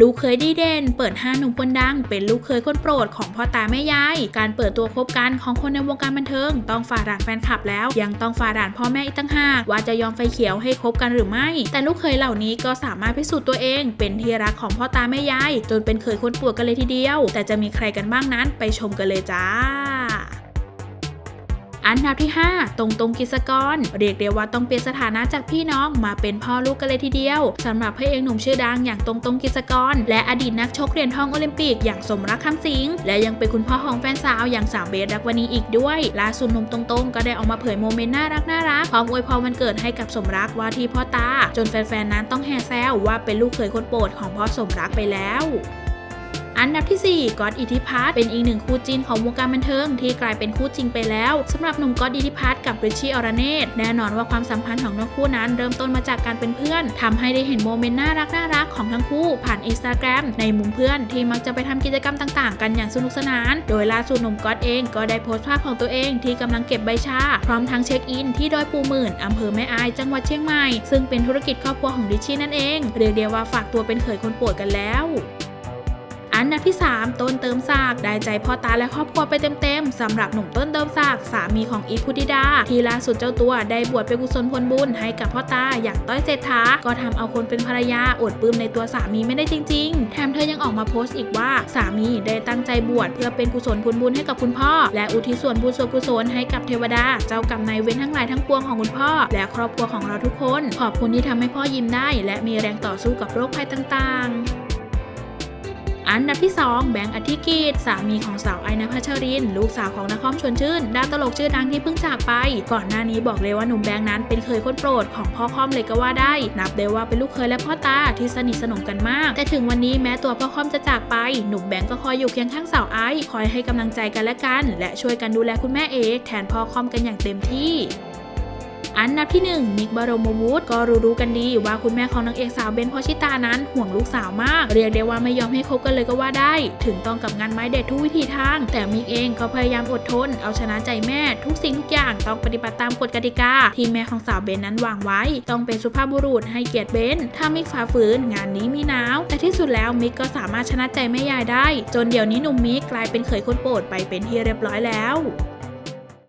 ลูกเคยดีเด่น เปิดห้าหนุ่มคนดัง เป็นลูกเคยคนโปรดของพ่อตาแม่ยาย การเปิดตัวคบกันของคนในวงการบันเทิง ต้องฝ่าด่านแฟนคลับแล้ว ยังต้องฝ่าด่านพ่อแม่อีกตั้งหากว่าจะยอมไฟเขียวให้คบกันหรือไม่ แต่ลูกเคยเหล่านี้ก็สามารถพิสูจน์ตัวเอง เป็นที่รักของพ่อตาแม่ยายจนเป็นเคยคนโปรดกันเลยทีเดียว แต่จะมีใครกันบ้างนั้นไปชมกันเลยจ้า อันดับที่ 5 ตรงตรงกิจกร เรียกได้ว่าต้องเปลี่ยนสถานะจากพี่น้องมาเป็นพ่อลูกกันเลยทีเดียวสำหรับพระเอกหนุ่มชื่อดังอย่างตรงตรงกิจกร และอดีตนักชกเหรียญทองโอลิมปิกอย่างสมรักคำสิง และยังเป็นคุณพ่อของแฟนสาวอย่างสาวเบสรักวันนี้อีกด้วยล่าสุดหนุ่มตรงตรงก็ได้ออกมาเผยโมเมนต์น่ารักน่ารักพร้อมอวยพรวันเกิดให้กับสมรักว่าที่พ่อตา จนแฟนๆนั้นต้องแห่แซวว่าเป็นลูกเขยคนโปรดของพ่อสมรักไปแล้ว อันดับที่4ก๊อตอิทธิพัฒน์เป็นอีกหนึ่งคู่จิ้นของวงการบันเทิงที่กลายเป็นคู่จริงไปแล้วสำหรับหนุ่มก๊อตอิทธิพัฒน์กับริชชี่อรเนตแน่นอนว่าความสัมพันธ์ของทั้งคู่นั้นเริ่มต้นมาจากการเป็นเพื่อนทำให้ได้เห็นโมเมนต์น่ารักน่ารักของทั้งคู่ผ่านอินสตาแกรมในมุมเพื่อนที่มักจะไปทำกิจกรรมต่างๆ กันอย่างสนุกสนาน โดยล่าสุดหนุ่มก๊อตเองก็ได้โพสต์ภาพของตัวเองที่กำลังเก็บใบชา พร้อมทั้งเช็คอินที่ดอยปูหมื่นอำเภอแม่อายจังหวัดเชียงใหม่ซึ่งเป็นธุรกิจครอบครัวของริชชี่นั่นเองเรียกได้ว่าฝากตัวเป็นเขยคนโปรดกันแล้ว อันดับที่ 3 ต้นเติมซากได้ใจพ่อตาและครอบครัวไปเต็มๆสำหรับหนุ่มต้นเติมซากสามีของอีพุทธิดา ที่ล่าสุดเจ้าตัวได้บวชเป็นกุศลผลบุญให้กับพ่อตาอย่างต้อยเศรษฐาก็ทำเอาคนเป็นภรรยาอดปลื้มในตัวสามีไม่ได้จริง ๆ แถมเธอยังออกมาโพสต์อีกว่าสามีได้ตั้งใจบวชเพื่อเป็นกุศลผลบุญให้กับคุณพ่อ และอุทิศส่วนบุญส่วนกุศลให้กับเทวดา เจ้ากรรมนายเวรทั้งหลายทั้งปวงของคุณพ่อ และครอบครัวของเราทุกคน ขอบคุณที่ทำให้พ่อยิ้มได้ และมีแรงต่อสู้กับโรคภัยต่าง ๆ อันดับที่ 2 แบงค์อธิกิจสามีของสาวไอนาพัชริน ลูกสาวของนครชวนชื่นดาตลกชื่อดังที่เพิ่งจากไป ก่อนหน้านี้บอกเลยว่าหนุ่มแบงค์นั้นเป็นเคยคนโปรดของพ่อค่อมเลยก็ว่าได้ นับได้ว่าเป็นลูกเคยและพ่อตาที่สนิทสนมกันมาก แต่ถึงวันนี้แม้ตัวพ่อค่อมจะจากไป หนุ่มแบงค์ก็คอยอยู่เคียงข้างสาวไอคอยให้กำลังใจกันและกัน และช่วยกันดูแลคุณแม่เอกแทนพ่อค่อมกันอย่างเต็มที่ อันดับที่1มิกบรมวุฒิก็รู้ๆกันดีว่าคุณแม่ของนางเอกสาวเบนพอชิตานั้นห่วงลูกสาวมาก เรียกได้ว่าไม่ยอมให้คบกันเลยก็ว่าได้ ถึงต้องกับงานไม้เด็ดทุกวิธีทาง แต่มิกเองก็พยายามอดทน เอาชนะใจแม่ ทุกสิ่งทุกอย่างต้องปฏิบัติตามกฎกติกา ที่แม่ของสาวเบนนั้นวางไว้ ต้องเป็นสุภาพบุรุษให้เกียรติเบนถ้ามิกฝ่าฝืนงานนี้มีหนาว แต่ที่สุดแล้วมิกก็สามารถชนะใจแม่ยายได้ จนเดี๋ยวนี้หนุ่มมิกกลายเป็นเขยคนโปรดไปเป็นที่เรียบร้อยแล้ว